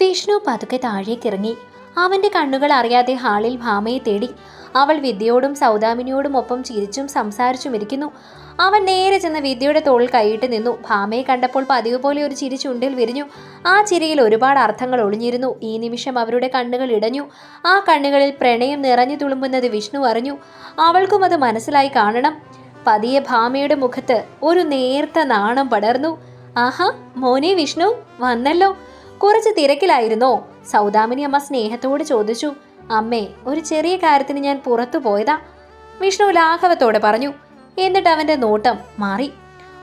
വിഷ്ണു പതുക്കെ താഴേക്കിറങ്ങി. അവന്റെ കണ്ണുകൾ അറിയാതെ ഹാളിൽ ഭാമയെ തേടി. അവൾ വിദ്യയോടും സൗദാമിനിയോടും ഒപ്പം ചിരിച്ചും സംസാരിച്ചും ഇരിക്കുന്നു. അവൻ നേരെ ചെന്ന് വിദ്യയുടെ തോളിൽ കൈയിട്ട് നിന്നു. ഭാമയെ കണ്ടപ്പോൾ പതിവ് പോലെ ഒരു ചിരി ചുണ്ടിൽ വിരിഞ്ഞു. ആ ചിരിയിൽ ഒരുപാട് അർത്ഥങ്ങൾ ഒളിഞ്ഞിരുന്നു. ഈ നിമിഷം അവരുടെ കണ്ണുകൾ ഇടഞ്ഞു. ആ കണ്ണുകളിൽ പ്രണയം നിറഞ്ഞു തുളുമ്പുന്നത് വിഷ്ണു അറിഞ്ഞു. അവൾക്കും അത് മനസ്സിലായി കാണണം. പതിയെ ഭാമയുടെ മുഖത്ത് ഒരു നേർത്ത നാണം പടർന്നു. ആഹാ മോനെ വിഷ്ണു വന്നല്ലോ. കുറച്ച് തിരക്കിലായിരുന്നോ. സൗദാമിനി അമ്മ സ്നേഹത്തോട് ചോദിച്ചു അമ്മേ ഒരു ചെറിയ കാര്യത്തിന് ഞാൻ പുറത്തു പോയതാ. വിഷ്ണു ലാഘവത്തോടെ പറഞ്ഞു എന്നിട്ട് അവന്റെ നോട്ടം മാറി.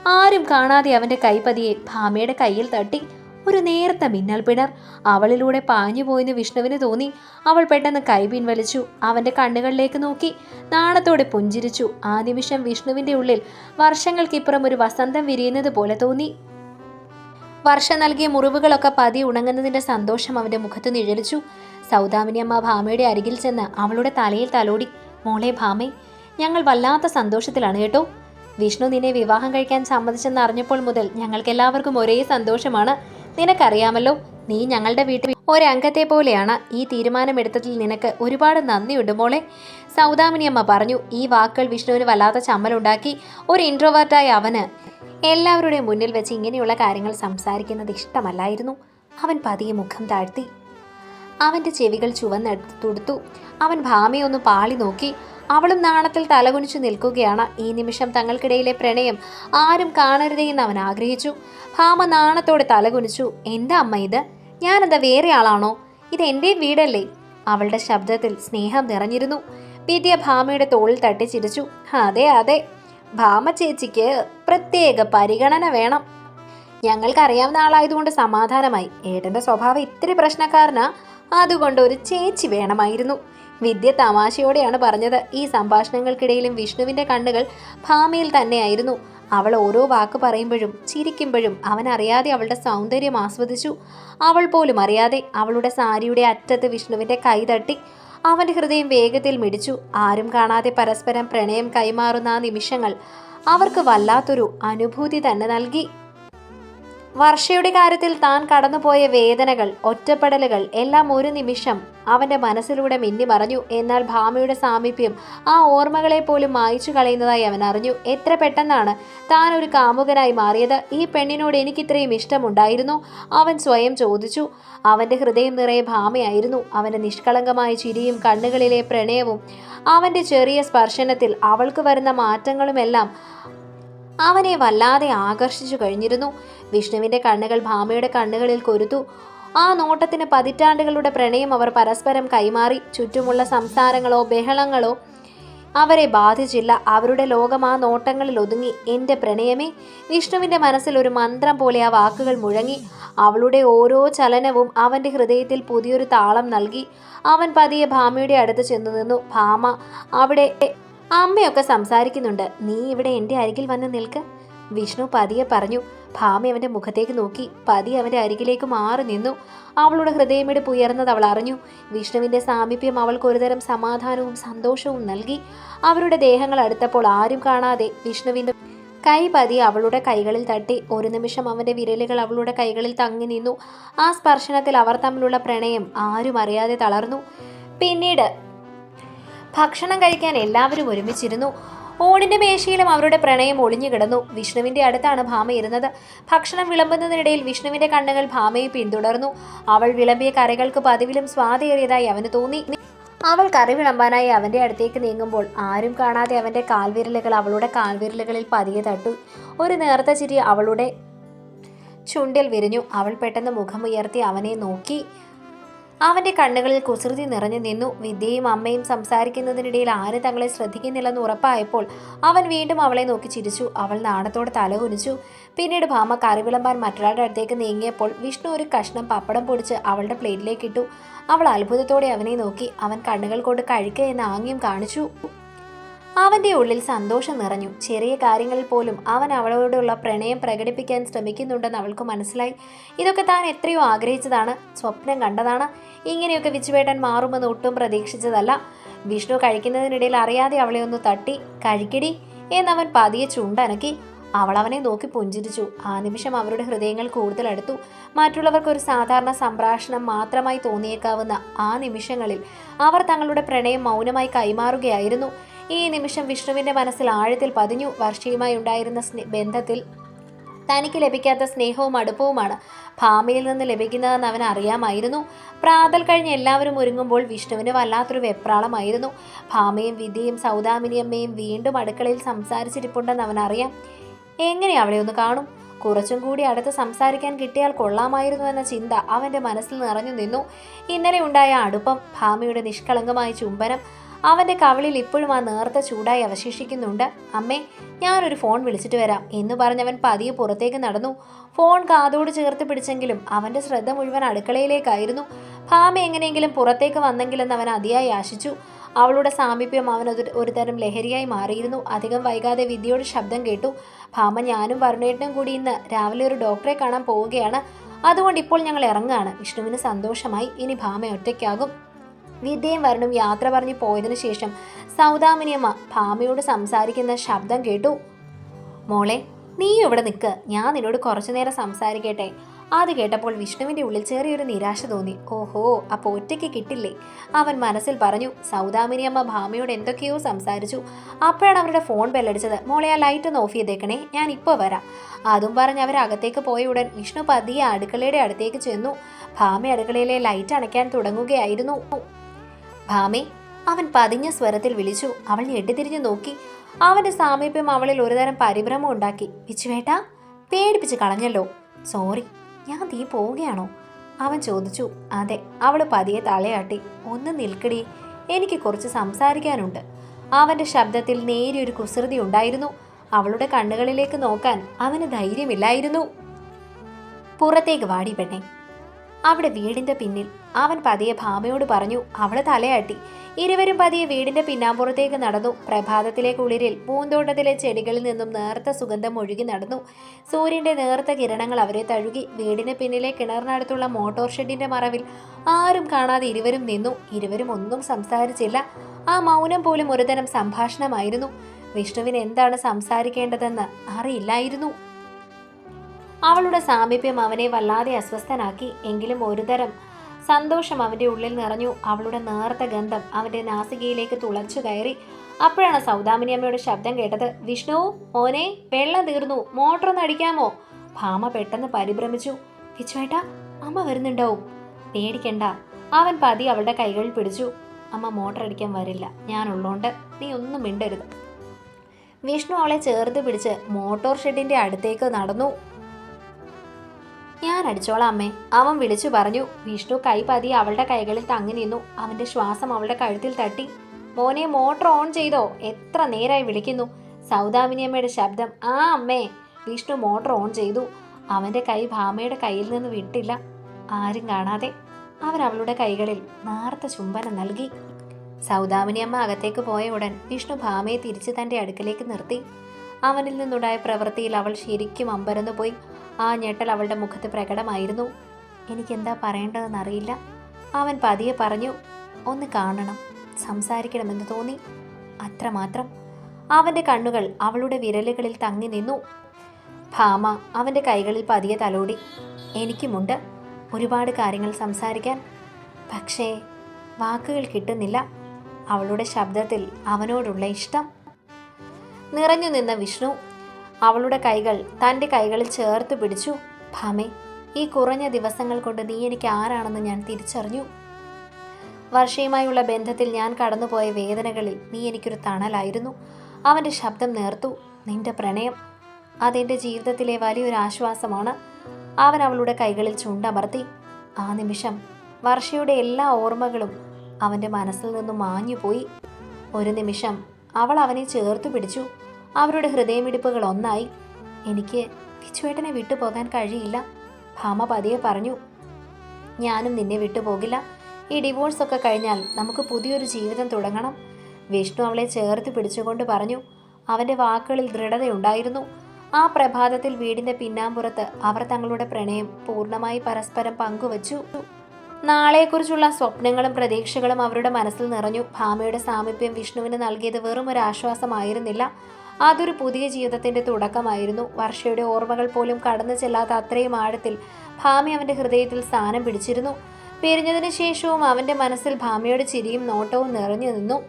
ആരും കാണാതെ അവന്റെ കൈപ്പതിയെ ഭാമയുടെ കയ്യിൽ തട്ടി ഒരു നേരത്തെ മിന്നൽ പിണർ അവളിലൂടെ പാഞ്ഞുപോയെന്ന് വിഷ്ണുവിന് തോന്നി. അവൾ പെട്ടെന്ന് കൈ പിൻവലിച്ചു അവന്റെ കണ്ണുകളിലേക്ക് നോക്കി നാണത്തോടെ പുഞ്ചിരിച്ചു. ആ നിമിഷം വിഷ്ണുവിന്റെ ഉള്ളിൽ വർഷങ്ങൾക്കിപ്പുറം ഒരു വസന്തം വിരിയുന്നത് പോലെ തോന്നി. വർഷ നൽകിയ മുറിവുകളൊക്കെ പതി ഉണങ്ങുന്നതിന്റെ സന്തോഷം അവന്റെ മുഖത്ത് നിഴലിച്ചു. സൗദാമിനി അമ്മ ഭാമയുടെ അരികിൽ ചെന്ന് അവളുടെ തലയിൽ തലോടി മോളെ ഭാമേ ഞങ്ങൾ വല്ലാത്ത സന്തോഷത്തിലാണ് കേട്ടോ. വിഷ്ണു നിന്നെ വിവാഹം കഴിക്കാൻ സമ്മതിച്ചെന്ന് അറിഞ്ഞപ്പോൾ മുതൽ ഞങ്ങൾക്കെല്ലാവർക്കും ഒരേ സന്തോഷമാണ്. നിനക്കറിയാമല്ലോ നീ ഞങ്ങളുടെ വീട്ടിൽ ഒരംഗത്തെ പോലെയാണ്. ഈ തീരുമാനമെടുത്തതിൽ നിനക്ക് ഒരുപാട് നന്ദിയുണ്ട് മോളെ. സൗദാമിനി അമ്മ പറഞ്ഞു ഈ വാക്കുകൾ വിഷ്ണുവിന് വല്ലാത്ത ചമ്മലുണ്ടാക്കി. ഒരു ഇൻട്രോവേർട്ടായ അവന് എല്ലാവരുടെയും മുന്നിൽ വെച്ച് ഇങ്ങനെയുള്ള കാര്യങ്ങൾ സംസാരിക്കുന്നത് ഇഷ്ടമല്ലായിരുന്നു. അവൻ പതിയെ മുഖം താഴ്ത്തി. അവന്റെ ചെവികൾ ചുവന്നെടുത്ത് തുടുത്തു. അവൻ ഭാമയൊന്ന് പാളി നോക്കി. അവളും നാണത്തിൽ തലകുനിച്ചു നിൽക്കുകയാണ്. ഈ നിമിഷം തങ്ങൾക്കിടയിലെ പ്രണയം ആരും കാണരുതെന്ന് അവൻ ആഗ്രഹിച്ചു. ഭാമ നാണത്തോടെ തലകുനിച്ചു. എന്താ അമ്മ ഇത്? ഞാനെന്താ വേറെ ആളാണോ? ഇത് എന്റെ വീടല്ലേ? അവളുടെ ശബ്ദത്തിൽ സ്നേഹം നിറഞ്ഞിരുന്നു. വിദ്യ ഭാമയുടെ തോളിൽ തട്ടി ചിരിച്ചു അതെ അതെ. ഭാമ ചേച്ചിക്ക് പ്രത്യേക പരിഗണന വേണം. ഞങ്ങൾക്കറിയാവുന്ന ആളായതുകൊണ്ട് സമാധാനമായി. ഏട്ടന്റെ സ്വഭാവം ഇത്തിരി പ്രശ്നക്കാരനാ. അതുകൊണ്ട് ഒരു ചേച്ചി വേണമായിരുന്നു. വിദ്യ തമാശയോടെയാണ് പറഞ്ഞത്. ഈ സംഭാഷണങ്ങൾക്കിടയിലും വിഷ്ണുവിന്റെ കണ്ണുകൾ ഭാമയിൽ തന്നെയായിരുന്നു. അവൾ ഓരോ വാക്ക് പറയുമ്പോഴും ചിരിക്കുമ്പോഴും അവൻ അറിയാതെ അവളുടെ സൗന്ദര്യം ആസ്വദിച്ചു. അവൾ പോലും അറിയാതെ അവളുടെ സാരിയുടെ അറ്റത്ത് വിഷ്ണുവിന്റെ കൈ തട്ടി അവന്റെ ഹൃദയം വേഗത്തിൽ മിടിച്ചു. ആരും കാണാതെ പരസ്പരം പ്രണയം കൈമാറുന്ന ആ നിമിഷങ്ങൾ അവർക്ക് വല്ലാത്തൊരു അനുഭൂതി തന്നെ നൽകി. വർഷയുടെ കാര്യത്തിൽ താൻ കടന്നുപോയ വേദനകൾ ഒറ്റപ്പെടലുകൾ എല്ലാം ഒരു നിമിഷം അവന്റെ മനസ്സിലൂടെ മിന്നി മറഞ്ഞു. എന്നാൽ ഭാമയുടെ സാമീപ്യം ആ ഓർമ്മകളെ പോലും മായിച്ചു കളയുന്നതായി അവൻ അറിഞ്ഞു. എത്ര പെട്ടെന്നാണ് താൻ ഒരു കാമുകനായി മാറിയത്? ഈ പെണ്ണിനോട് എനിക്കിത്രയും ഇഷ്ടമുണ്ടായിരുന്നു. അവൻ സ്വയം ചോദിച്ചു. അവന്റെ ഹൃദയം നിറയെ ഭാമയായിരുന്നു. അവന്റെ നിഷ്കളങ്കമായ ചിരിയും കണ്ണുകളിലെ പ്രണയവും അവന്റെ ചെറിയ സ്പർശനത്തിൽ അവൾക്ക് വരുന്ന മാറ്റങ്ങളുമെല്ലാം അവനെ വല്ലാതെ ആകർഷിച്ചു കഴിഞ്ഞിരുന്നു. വിഷ്ണുവിന്റെ കണ്ണുകൾ ഭാമയുടെ കണ്ണുകളിൽ കൊരുത്തു. ആ നോട്ടത്തിന് പതിറ്റാണ്ടുകളുടെ പ്രണയം അവർ പരസ്പരം കൈമാറി. ചുറ്റുമുള്ള സംസാരങ്ങളോ ബഹളങ്ങളോ അവരെ ബാധിച്ചില്ല. അവരുടെ ലോകം ആ നോട്ടങ്ങളിൽ ഒതുങ്ങി. എന്റെ പ്രണയമേ വിഷ്ണുവിന്റെ മനസ്സിൽ ഒരു മന്ത്രം പോലെ ആ വാക്കുകൾ മുഴങ്ങി. അവളുടെ ഓരോ ചലനവും അവന്റെ ഹൃദയത്തിൽ പുതിയൊരു താളം നൽകി. അവൻ പതിയെ ഭാമയുടെ അടുത്ത് ചെന്നു നിന്നു. ഭാമ അവിടെ അമ്മയൊക്കെ സംസാരിക്കുന്നുണ്ട്. നീ ഇവിടെ എന്റെ അരികിൽ വന്ന് നിൽക്ക് വിഷ്ണു പതിയെ പറഞ്ഞു. ഭാമ അവന്റെ മുഖത്തേക്ക് നോക്കി. പതി അവന്റെ അരികിലേക്ക് മാറി നിന്നു. അവളുടെ ഹൃദയമെടുപ്പ് ഉയർന്നത് അവൾ അറിഞ്ഞു. വിഷ്ണുവിന്റെ സാമീപ്യം അവൾക്ക് ഒരുതരം സമാധാനവും സന്തോഷവും നൽകി. അവരുടെ ദേഹങ്ങൾ അടുത്തപ്പോൾ ആരും കാണാതെ വിഷ്ണുവിന്റെ കൈ പതി അവളുടെ കൈകളിൽ തട്ടി. ഒരു നിമിഷം അവന്റെ വിരലുകൾ അവളുടെ കൈകളിൽ തങ്ങി നിന്നു. ആ സ്പർശനത്തിൽ അവർ തമ്മിലുള്ള പ്രണയം ആരും അറിയാതെ തളർന്നു. പിന്നീട് ഭക്ഷണം കഴിക്കാൻ എല്ലാവരും ഒരുമിച്ചിരുന്നു. ഊണിന്റെ മേശയിലും അവരുടെ പ്രണയം ഒളിഞ്ഞു കിടന്നു. വിഷ്ണുവിന്റെ അടുത്താണ് ഭാമ ഇരുന്നത്. ഭക്ഷണം വിളമ്പുന്നതിനിടയിൽ വിഷ്ണുവിന്റെ കണ്ണുകൾ ഭാമയെ പിന്തുടർന്നു. അവൾ വിളമ്പിയ കറികൾക്ക് പതിവിലും സ്വാദേറിയതായി അവന് തോന്നി. അവൾ കറി വിളമ്പാനായി അവന്റെ അടുത്തേക്ക് നീങ്ങുമ്പോൾ ആരും കാണാതെ അവന്റെ കാൽവിരലുകൾ അവളുടെ കാൽവിരലുകളിൽ പതിയെ തട്ടു. ഒരു നേർത്ത ചിരി അവളുടെ ചുണ്ടിൽ വിരിഞ്ഞു. അവൾ പെട്ടെന്ന് മുഖമുയർത്തി അവനെ നോക്കി. അവന്റെ കണ്ണുകളിൽ കുസൃതി നിറഞ്ഞു നിന്നു. വിദ്യയും അമ്മയും സംസാരിക്കുന്നതിനിടയിൽ ആരും തങ്ങളെ ശ്രദ്ധിക്കുന്നില്ലെന്ന് ഉറപ്പായപ്പോൾ അവൻ വീണ്ടും അവളെ നോക്കി ചിരിച്ചു. അവൾ നാണത്തോടെ തലകുനിച്ചു പിന്നീട് ഭാമ കറിവിളമ്പാൻ മറ്റൊരാളുടെ അടുത്തേക്ക് നീങ്ങിയപ്പോൾ വിഷ്ണു ഒരു കഷ്ണം പപ്പടം പൊടിച്ച് അവളുടെ പ്ലേറ്റിലേക്ക് ഇട്ടു. അവൾ അത്ഭുതത്തോടെ അവനെ നോക്കി. അവൻ കണ്ണുകൾ കൊണ്ട് കഴിക്കുക എന്ന ആംഗ്യം കാണിച്ചു. അവന്റെ ഉള്ളിൽ സന്തോഷം നിറഞ്ഞു. ചെറിയ കാര്യങ്ങളിൽ പോലും അവൻ അവളോടുള്ള പ്രണയം പ്രകടിപ്പിക്കാൻ ശ്രമിക്കുന്നുണ്ടെന്ന് അവൾക്ക് മനസ്സിലായി. ഇതൊക്കെ താൻ എത്രയോ ആഗ്രഹിച്ചതാണ് സ്വപ്നം കണ്ടതാണ്. ഇങ്ങനെയൊക്കെ വിച്ചുവേട്ടൻ മാറുമെന്ന് ഒട്ടും പ്രതീക്ഷിച്ചതല്ല. വിഷ്ണു കഴിക്കുന്നതിനിടയിൽ അറിയാതെ അവളെ ഒന്ന് തട്ടി കഴിക്കടി എന്നവൻ പതിയെ ചുണ്ടനക്കി. അവൾ അവനെ നോക്കി പുഞ്ചിരിച്ചു. ആ നിമിഷം അവരുടെ ഹൃദയങ്ങൾ കൂടുതൽ അടുത്തു. മറ്റുള്ളവർക്ക് ഒരു സാധാരണ സംഭാഷണം മാത്രമായി തോന്നിയേക്കാവുന്ന ആ നിമിഷങ്ങളിൽ അവർ തങ്ങളുടെ പ്രണയം മൗനമായി കൈമാറുകയായിരുന്നു. ഈ നിമിഷം വിഷ്ണുവിന്റെ മനസ്സിൽ ആഴത്തിൽ പതിഞ്ഞു വർഷയുമായി ഉണ്ടായിരുന്ന ബന്ധത്തിൽ തനിക്ക് ലഭിക്കാത്ത സ്നേഹവും അടുപ്പവുമാണ്. ഭാമയിൽ നിന്ന് ലഭിക്കുന്നതെന്ന് അവൻ അറിയാമായിരുന്നു. പ്രാതൽ കഴിഞ്ഞ് എല്ലാവരും ഒരുങ്ങുമ്പോൾ വിഷ്ണുവിന് വല്ലാത്തൊരു വെപ്രാളമായിരുന്നു. ഭാമയും വിധിയും സൗദാമിനിയമ്മയും വീണ്ടും അടുക്കളയിൽ സംസാരിച്ചിരിപ്പുണ്ടെന്ന് അവൻ അറിയാം. എങ്ങനെ അവളെ ഒന്ന് കാണും? കുറച്ചും കൂടി അടുത്ത് സംസാരിക്കാൻ കിട്ടിയാൽ കൊള്ളാമായിരുന്നു എന്ന ചിന്ത അവന്റെ മനസ്സിൽ നിറഞ്ഞു നിന്നു. ഇന്നലെ ഉണ്ടായ അടുപ്പം ഭാമയുടെ നിഷ്കളങ്കമായ ചുംബനം അവന്റെ കവളിൽ ഇപ്പോഴും ആ നേർത്ത ചൂടായി അവശേഷിക്കുന്നുണ്ട്. അമ്മേ ഞാനൊരു ഫോൺ വിളിച്ചിട്ട് വരാം എന്ന് പറഞ്ഞവൻ പതിയെ പുറത്തേക്ക് നടന്നു. ഫോൺ കാതോട് ചേർത്ത് പിടിച്ചെങ്കിലും അവന്റെ ശ്രദ്ധ മുഴുവൻ അടുക്കളയിലേക്കായിരുന്നു. ഭാമ എങ്ങനെയെങ്കിലും പുറത്തേക്ക് വന്നെങ്കിലെന്ന് അവൻ അതിയായി ആശിച്ചു. അവളുടെ സാമീപ്യം അവൻ ഒരു തരം ലഹരിയായി മാറിയിരുന്നു. അധികം വൈകാതെ വിദ്യയുടെ ശബ്ദം കേട്ടു. ഭാമ ഞാനും വരുണേട്ടനും കൂടി ഇന്ന് രാവിലെ ഒരു ഡോക്ടറെ കാണാൻ പോവുകയാണ്. അതുകൊണ്ട് ഇപ്പോൾ ഞങ്ങൾ ഇറങ്ങുകയാണ് വിഷ്ണുവിന് സന്തോഷമായി. ഇനി ഭാമ ഒറ്റയ്ക്കാകും. വിദ്യയും വരുണും യാത്ര പറഞ്ഞു പോയതിനു ശേഷം സൗദാമിനിയമ്മ ഭാമയോട് സംസാരിക്കുന്ന ശബ്ദം കേട്ടു. മോളെ നീ ഇവിടെ നിൽക്ക് ഞാൻ നിന്നോട് കുറച്ചു നേരം സംസാരിക്കട്ടെ. അത് കേട്ടപ്പോൾ വിഷ്ണുവിന്റെ ഉള്ളിൽ ചെറിയൊരു നിരാശ തോന്നി. ഓഹോ അപ്പോൾ ഒറ്റയ്ക്ക് കിട്ടില്ലേ? അവൻ മനസ്സിൽ പറഞ്ഞു. സൗദാമിനിയമ്മ ഭാമയോട് എന്തൊക്കെയോ സംസാരിച്ചു. അപ്പോഴാണ് അവരുടെ ഫോൺ ബെല്ലടിച്ചത്. മോളെ ആ ലൈറ്റ് ഒന്ന് ഓഫ് ചെയ്തേക്കണേ. ഞാൻ ഇപ്പോൾ വരാം. അതും പറഞ്ഞ് അവർ അകത്തേക്ക് പോയ ഉടൻ വിഷ്ണു പതിയെ അടുക്കളയുടെ അടുത്തേക്ക് ചെന്നു. ഭാമ അടുക്കളയിലെ ലൈറ്റ് അണയ്ക്കാൻ തുടങ്ങുകയായിരുന്നു. ഭാമേ അവൻ പതിഞ്ഞ സ്വരത്തിൽ വിളിച്ചു. അവൾ ഞെട്ടിത്തിരിഞ്ഞു നോക്കി. അവന്റെ സാമീപ്യം അവളിൽ ഒരുതരം പരിഭ്രമം ഉണ്ടാക്കി. പിച്ചുവേട്ട പേടിപ്പിച്ച് കളഞ്ഞല്ലോ. സോറി ഞാൻ തീ പോവുകയാണോ? അവൻ ചോദിച്ചു. അതെ. അവൾ പതിയെ തലയാട്ടി. ഒന്ന് നിൽക്കടി എനിക്ക് കുറച്ച് സംസാരിക്കാനുണ്ട്. അവന്റെ ശബ്ദത്തിൽ നേരിയൊരു കുസൃതി ഉണ്ടായിരുന്നു. അവളുടെ കണ്ണുകളിലേക്ക് നോക്കാൻ അവന് ധൈര്യമില്ലായിരുന്നു. പുറത്തേക്ക് വാടി പെണ്ണെ. അവിടെ വീടിന്റെ പിന്നിൽ അവൻ പതിയെ ഭാമയോട് പറഞ്ഞു അവൾ തലയാട്ടി. ഇരുവരും പതിയെ വീടിന്റെ പിന്നാമ്പുറത്തേക്ക് നടന്നു. പ്രഭാതത്തിലെ കുളിരിൽ പൂന്തോട്ടത്തിലെ ചെടികളിൽ നിന്നും നേർത്ത സുഗന്ധം ഒഴുകി നടന്നു. സൂര്യന്റെ നേർത്ത കിരണങ്ങൾ അവരെ തഴുകി. വീടിന് പിന്നിലെ കിണറിനടുത്തുള്ള മോട്ടോർ ഷെഡിന്റെ മറവിൽ ആരും കാണാതെ ഇരുവരും നിന്നു. ഇരുവരും ഒന്നും സംസാരിച്ചില്ല. ആ മൗനം പോലും ഒരുതരം സംഭാഷണമായിരുന്നു. വിഷ്ണുവിന് എന്താണ് സംസാരിക്കേണ്ടതെന്ന് അറിയില്ലായിരുന്നു. അവളുടെ സാമീപ്യം അവനെ വല്ലാതെ അസ്വസ്ഥനാക്കി. എങ്കിലും ഒരുതരം സന്തോഷം അവന്റെ ഉള്ളിൽ നിറഞ്ഞു. അവളുടെ നേർത്ത ഗന്ധം അവന്റെ നാസികയിലേക്ക് തുളച്ചു കയറി. അപ്പോഴാണ് സൗദാമിനി അമ്മയുടെ ശബ്ദം കേട്ടത്. വിഷ്ണു മോനെ വെള്ളം തീർന്നു. മോട്ടർ ഒന്ന് അടിക്കാമോ? ഭാമ പെട്ടെന്ന് പരിഭ്രമിച്ചു. വിച്ചുവേട്ട അമ്മ വരുന്നുണ്ടാവും. പേടിക്കണ്ട. അവൻ പതി അവളുടെ കൈകളിൽ പിടിച്ചു. അമ്മ മോട്ടർ അടിക്കാൻ വരില്ല. ഞാനുള്ളോണ്ട് നീ ഒന്നും മിണ്ടരുത്. വിഷ്ണു അവളെ ചേർത്ത് പിടിച്ച് മോട്ടോർ ഷെഡിന്റെ അടുത്തേക്ക് നടന്നു. ഞാൻ അടിച്ചോളാം അമ്മേ. അവൻ വിളിച്ചു പറഞ്ഞു വിഷ്ണു കൈ പതി അവളുടെ കൈകളിൽ തങ്ങി നിന്നു. അവന്റെ ശ്വാസം അവളുടെ കഴുത്തിൽ തട്ടി. മോനെ മോട്ടർ ഓൺ ചെയ്തോ? എത്ര നേരായി വിളിക്കുന്നു. സൗദാമിനിയമ്മയുടെ ശബ്ദം ആ അമ്മേ. വിഷ്ണു മോട്ടർ ഓൺ ചെയ്തു. അവന്റെ കൈ ഭാമയുടെ കയ്യിൽ നിന്ന് വിട്ടില്ല. ആരും കാണാതെ അവൻ അവളുടെ കൈകളിൽ നേർത്ത ചുംബനം നൽകി. സൗദാമിനിയമ്മ അകത്തേക്ക് പോയ ഉടൻ വിഷ്ണു ഭാമയെ തിരിച്ച് തന്റെ അടുക്കലേക്ക് നിർത്തി. അവനിൽ നിന്നുണ്ടായ പ്രവൃത്തിയിൽ അവൾ ശരിക്കും അമ്പരന്നു പോയി ആ ഞെട്ടൽ അവളുടെ മുഖത്ത് പ്രകടമായിരുന്നു. എനിക്കെന്താ പറയേണ്ടതെന്നറിയില്ല. അവൻ പതിയെ പറഞ്ഞു ഒന്ന് കാണണം സംസാരിക്കണമെന്ന് തോന്നി. അത്രമാത്രം. അവന്റെ കണ്ണുകൾ അവളുടെ വിരലുകളിൽ തങ്ങി നിന്നു. ഭാമ അവന്റെ കൈകളിൽ പതിയെ തലോടി എനിക്കുമുണ്ട് ഒരുപാട് കാര്യങ്ങൾ സംസാരിക്കാൻ. പക്ഷേ വാക്കുകൾ കിട്ടുന്നില്ല. അവളുടെ ശബ്ദത്തിൽ അവനോടുള്ള ഇഷ്ടം. നിറഞ്ഞു നിന്ന വിഷ്ണു അവളുടെ കൈകൾ തന്റെ കൈകളിൽ ചേർത്ത് പിടിച്ചു. ഭാമേ ഈ കുറഞ്ഞ ദിവസങ്ങൾ കൊണ്ട് നീ എനിക്ക് ആരാണെന്ന് ഞാൻ തിരിച്ചറിഞ്ഞു. വർഷയുമായുള്ള ബന്ധത്തിൽ ഞാൻ കടന്നുപോയ വേദനകളിൽ നീ എനിക്കൊരു തണലായിരുന്നു. അവന്റെ ശബ്ദം നേർത്തു. നിന്റെ പ്രണയം അതെന്റെ ജീവിതത്തിലെ വലിയൊരു ആശ്വാസമാണ്. അവൻ അവളുടെ കൈകളിൽ ചുണ്ടമർത്തി. ആ നിമിഷം വർഷയുടെ എല്ലാ ഓർമ്മകളും അവന്റെ മനസ്സിൽ നിന്നും മാഞ്ഞുപോയി. ഒരു നിമിഷം അവൾ അവനെ ചേർത്തു പിടിച്ചു. അവരുടെ ഹൃദയമിടിപ്പുകൾ ഒന്നായി. എനിക്ക് കിച്ചുവേട്ടനെ വിട്ടുപോകാൻ കഴിയില്ല. ഭാമ പതിയെ പറഞ്ഞു ഞാനും നിന്നെ വിട്ടുപോകില്ല ഈ ഡിവോഴ്സ് ഒക്കെ കഴിഞ്ഞാൽ നമുക്ക് പുതിയൊരു ജീവിതം തുടങ്ങണം. വിഷ്ണു അവളെ ചേർത്ത് പിടിച്ചുകൊണ്ട് പറഞ്ഞു അവന്റെ വാക്കുകളിൽ ദൃഢതയുണ്ടായിരുന്നു. ആ പ്രഭാതത്തിൽ വീടിന്റെ പിന്നാമ്പുറത്ത് അവർ തങ്ങളുടെ പ്രണയം പൂർണമായി പരസ്പരം പങ്കുവച്ചു. നാളെക്കുറിച്ചുള്ള സ്വപ്നങ്ങളും പ്രതീക്ഷകളും അവരുടെ മനസ്സിൽ നിറഞ്ഞു. ഭാമയുടെ സാമീപ്യം വിഷ്ണുവിന് നൽകിയത് വെറും ഒരു ആശ്വാസമായിരുന്നില്ല. അതൊരു പുതിയ ജീവിതത്തിന്റെ തുടക്കമായിരുന്നു. വർഷയുടെ ഓർമ്മകൾ പോലും കടന്നു ചെല്ലാത്ത അത്രയും ആഴത്തിൽ ഭാമി അവന്റെ ഹൃദയത്തിൽ സ്ഥാനം പിടിച്ചിരുന്നു. പിരിഞ്ഞതിനു ശേഷവും അവന്റെ മനസ്സിൽ ഭാമിയുടെ ചിരിയും നോട്ടവും നിറഞ്ഞു നിന്നു.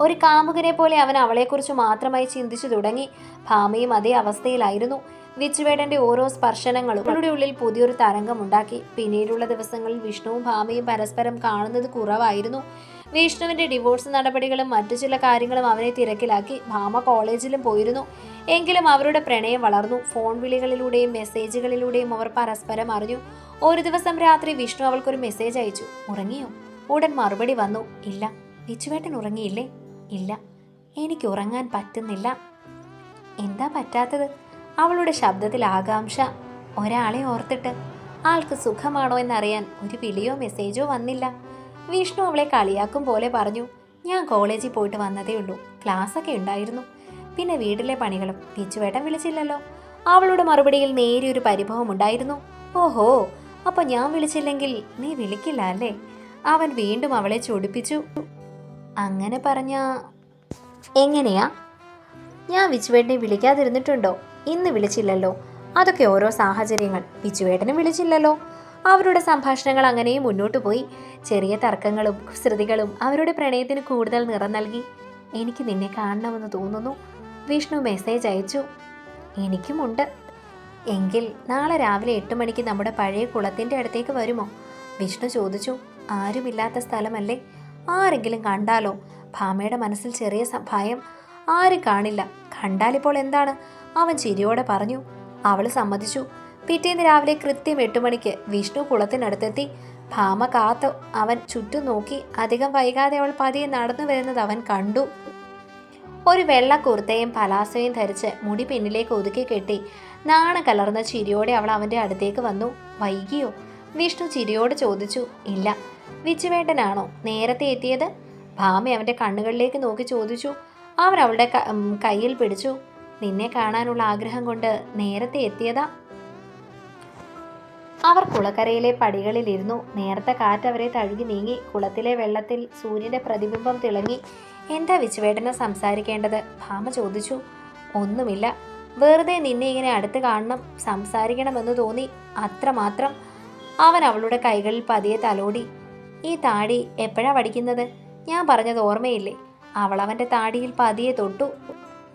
ഒരു കാമുകനെ പോലെ അവൻ അവളെക്കുറിച്ച് മാത്രമായി ചിന്തിച്ചു തുടങ്ങി. ഭാമയും അതേ അവസ്ഥയിലായിരുന്നു. വിച്ചുവേടന്റെ ഓരോ സ്പർശനങ്ങളും അവളുടെ ഉള്ളിൽ പുതിയൊരു തരംഗമുണ്ടാക്കി പിന്നീടുള്ള ദിവസങ്ങളിൽ വിഷ്ണുവും ഭാമയും പരസ്പരം കാണുന്നത് കുറവായിരുന്നു. വിഷ്ണുവിന്റെ ഡിവോഴ്സ് നടപടികളും മറ്റു ചില കാര്യങ്ങളും അവനെ തിരക്കിലാക്കി. ഭാമ കോളേജിലും പോയിരുന്നു. എങ്കിലും അവരുടെ പ്രണയം വളർന്നു. ഫോൺ വിളികളിലൂടെയും മെസ്സേജുകളിലൂടെയും അവർ പരസ്പരം അറിഞ്ഞു. ഒരു ദിവസം രാത്രി വിഷ്ണു അവൾക്കൊരു മെസ്സേജ് അയച്ചു. ഉറങ്ങിയോ? ഉടൻ മറുപടി വന്നു. ഇല്ല. വിച്ചുവേട്ടൻ ഉറങ്ങിയില്ലേ? ഇല്ല. എനിക്ക് ഉറങ്ങാൻ പറ്റുന്നില്ല. എന്താ പറ്റാത്തത്? അവളുടെ ശബ്ദത്തിൽ ആകാംക്ഷ. ഒരാളെ ഓർത്തിട്ട്. ആൾക്ക് സുഖമാണോ എന്നറിയാൻ ഒരു വിളിയോ മെസ്സേജോ വന്നില്ല. വിഷ്ണു അവളെ കളിയാക്കും പോലെ പറഞ്ഞു. ഞാൻ കോളേജിൽ പോയിട്ട് വന്നതേ ഉള്ളൂ. ക്ലാസ്സൊക്കെ ഉണ്ടായിരുന്നു. പിന്നെ വീട്ടിലെ പണികളും പിച്ചുവേട്ടൻ വിളിച്ചില്ലല്ലോ. അവളുടെ മറുപടിയിൽ നേരിയൊരു പരിഭവം ഉണ്ടായിരുന്നു. ഓഹോ അപ്പൊ ഞാൻ വിളിച്ചില്ലെങ്കിൽ നീ വിളിക്കില്ല അല്ലേ? അവൻ വീണ്ടും അവളെ ചൊടിപ്പിച്ചു. അങ്ങനെ പറഞ്ഞ എങ്ങനെയാ? ഞാൻ വിച്ചുവേട്ടനെ വിളിക്കാതിരുന്നിട്ടുണ്ടോ? ഇന്ന് വിളിച്ചില്ലല്ലോ. അതൊക്കെ ഓരോ സാഹചര്യങ്ങൾ. വിച്ചുവേട്ടനും വിളിച്ചില്ലല്ലോ. അവരുടെ സംഭാഷണങ്ങൾ അങ്ങനെയും മുന്നോട്ടു പോയി. ചെറിയ തർക്കങ്ങളും ശ്രുതികളും അവരുടെ പ്രണയത്തിന് കൂടുതൽ നിറം നൽകി. എനിക്ക് നിന്നെ കാണണമെന്ന് തോന്നുന്നു. വിഷ്ണു മെസ്സേജ് അയച്ചു. എനിക്കുമുണ്ട്. എങ്കിൽ നാളെ രാവിലെ എട്ട് മണിക്ക് നമ്മുടെ പഴയ കുളത്തിന്റെ അടുത്തേക്ക് വരുമോ? വിഷ്ണു ചോദിച്ചു. ആരുമില്ലാത്ത സ്ഥലമല്ലേ? ആരെങ്കിലും കണ്ടാലോ? ഭാമയുടെ മനസ്സിൽ ചെറിയ ഭയം. ആരും കാണില്ല. കണ്ടാലിപ്പോൾ എന്താണ്? അവൻ ചിരിയോടെ പറഞ്ഞു. അവൾ സമ്മതിച്ചു. പിറ്റേന്ന് രാവിലെ കൃത്യം എട്ട് മണിക്ക് വിഷ്ണു കുളത്തിനടുത്തെത്തി. ഭാമ കാത്ത്. അവൻ ചുറ്റും നോക്കി. അധികം വൈകാതെ അവൾ പതിയെ നടന്നു വരുന്നത് അവൻ കണ്ടു. ഒരു വെള്ള കുർത്തയും പലാസയും ധരിച്ച് മുടി പിന്നിലേക്ക് ഒതുക്കി കെട്ടി. നാണ കലർന്ന ചിരിയോടെ അവൾ അവന്റെ അടുത്തേക്ക് വന്നു. വൈകിയോ? വിഷ്ണു ചിരിയോട് ചോദിച്ചു. ഇല്ല. വിച്ചുവേട്ടനാണോ? നേരത്തെ എത്തിയത്? ഭാമ അവന്റെ കണ്ണുകളിലേക്ക് നോക്കി ചോദിച്ചു. അവൻ അവളുടെ കയ്യിൽ പിടിച്ചു. നിന്നെ കാണാനുള്ള ആഗ്രഹം കൊണ്ട് നേരത്തെ എത്തിയതാ? അവർ കുളക്കരയിലെ പടികളിലിരുന്നു. നേരത്തെ കാറ്റ് അവരെ തഴുകി നീങ്ങി. കുളത്തിലെ വെള്ളത്തിൽ സൂര്യന്റെ പ്രതിബിംബം തിളങ്ങി. എന്താ വിച്ചുവേട്ടനെ സംസാരിക്കേണ്ടത്? ഭാമ ചോദിച്ചു. ഒന്നുമില്ല. വെറുതെ നിന്നെ ഇങ്ങനെ അടുത്ത് കാണണം സംസാരിക്കണമെന്ന് തോന്നി. അത്രമാത്രം. അവൻ അവളുടെ കൈകളിൽ പതിയെ തലോടി. ഈ താടി എപ്പോഴാ പഠിക്കുന്നത്? ഞാൻ പറഞ്ഞത് ഓർമ്മയില്ലേ? അവൾ അവന്റെ താടിയിൽ പതിയെ തൊട്ടു.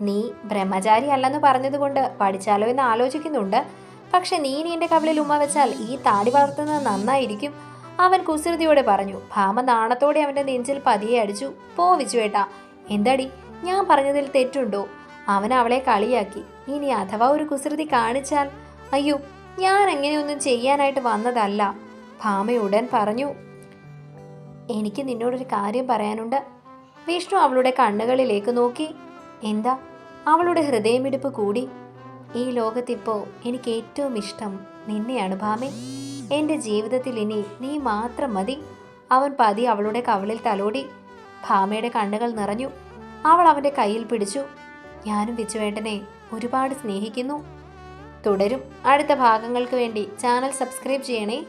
നീ ബ്രഹ്മചാരി അല്ലെന്ന് പറഞ്ഞതുകൊണ്ട് പഠിച്ചാലോ എന്ന് ആലോചിക്കുന്നുണ്ട്. പക്ഷെ നീ നീ എന്റെ കവിളിൽ ഉമ്മ വെച്ചാൽ ഈ താടി വളർത്തുന്നത് നന്നായിരിക്കും. അവൻ കുസൃതിയോടെ പറഞ്ഞു ഭാമ നാണത്തോടെ അവന്റെ നെഞ്ചിൽ പതിയെ അടിച്ചു. പോ വിച്ചുവേട്ടാ എന്താടി? ഞാൻ പറഞ്ഞതിൽ തെറ്റുണ്ടോ? അവൻ അവളെ കളിയാക്കി. ഇനി അഥവാ ഒരു കുസൃതി കാണിച്ചാൽ? അയ്യോ ഞാൻ അങ്ങനെയൊന്നും ചെയ്യാനായിട്ട് വന്നതല്ല. ഭാമ ഉടൻ പറഞ്ഞു എനിക്ക് നിന്നോടൊരു കാര്യം പറയാനുണ്ട്. വിഷ്ണു അവളുടെ കണ്ണുകളിലേക്ക് നോക്കി. എന്താ? അവളുടെ ഹൃദയമിടിപ്പ് കൂടി. ഈ ലോകത്തിപ്പോൾ എനിക്ക് ഏറ്റവും ഇഷ്ടം നിന്നെയാണ് ഭാമേ. എന്റെ ജീവിതത്തിൽ ഇനി നീ മാത്രം മതി. അവൻ പതി അവളുടെ കവളിൽ തലോടി. ഭാമയുടെ കണ്ണുകൾ നിറഞ്ഞു. അവൾ അവന്റെ കയ്യിൽ പിടിച്ചു. ഞാനും വിച്ചുവേട്ടനെ ഒരുപാട് സ്നേഹിക്കുന്നു. തുടരും. അടുത്ത ഭാഗങ്ങൾക്ക് വേണ്ടി ചാനൽ സബ്സ്ക്രൈബ് ചെയ്യണേ.